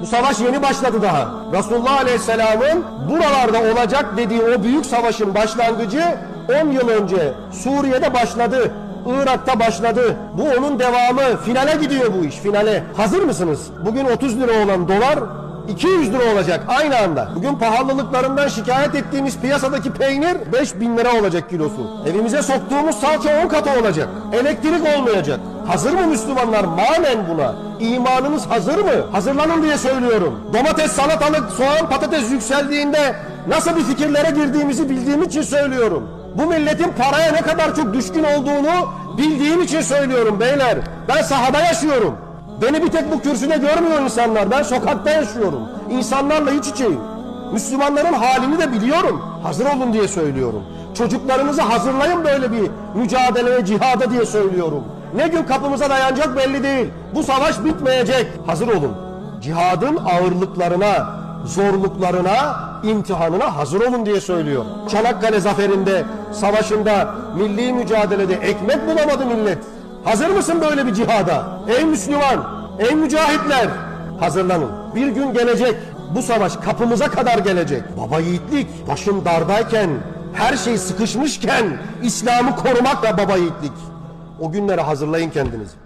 Bu savaş yeni başladı daha. Resulullah Aleyhisselam'ın buralarda olacak dediği o büyük savaşın başlangıcı 10 yıl önce Suriye'de başladı. Irak'ta başladı. Bu onun devamı. Finale gidiyor bu iş. Finale. Hazır mısınız? Bugün 30 lira olan dolar 200 lira olacak aynı anda. Bugün pahalılıklarından şikayet ettiğimiz piyasadaki peynir 5000 lira olacak kilosu. Evimize soktuğumuz salça 10 katı olacak. Elektrik olmayacak. Hazır mı Müslümanlar manen buna? İmanınız hazır mı? Hazırlanın diye söylüyorum. Domates, salatalık, soğan, patates yükseldiğinde nasıl bir fikirlere girdiğimizi bildiğim için söylüyorum. Bu milletin paraya ne kadar çok düşkün olduğunu bildiğim için söylüyorum beyler. Ben sahada yaşıyorum. Beni bir tek bu kürsüde görmüyor insanlar. Ben sokakta yaşıyorum. İnsanlarla iç içeyim. Müslümanların halini de biliyorum. Hazır olun diye söylüyorum. Çocuklarınızı hazırlayın böyle bir mücadeleye, cihada diye söylüyorum. Ne gün kapımıza dayanacak belli değil. Bu savaş bitmeyecek. Hazır olun. Cihadın ağırlıklarına, zorluklarına, imtihanına hazır olun diye söylüyor. Çanakkale zaferinde, savaşında, milli mücadelede ekmek bulamadı millet. Hazır mısın böyle bir cihada? Ey Müslüman, ey mücahitler hazırlanın. Bir gün gelecek bu savaş kapımıza kadar gelecek. Baba yiğitlik başın dardayken, her şey sıkışmışken İslam'ı korumak da baba yiğitlik. O günlere hazırlayın kendinizi.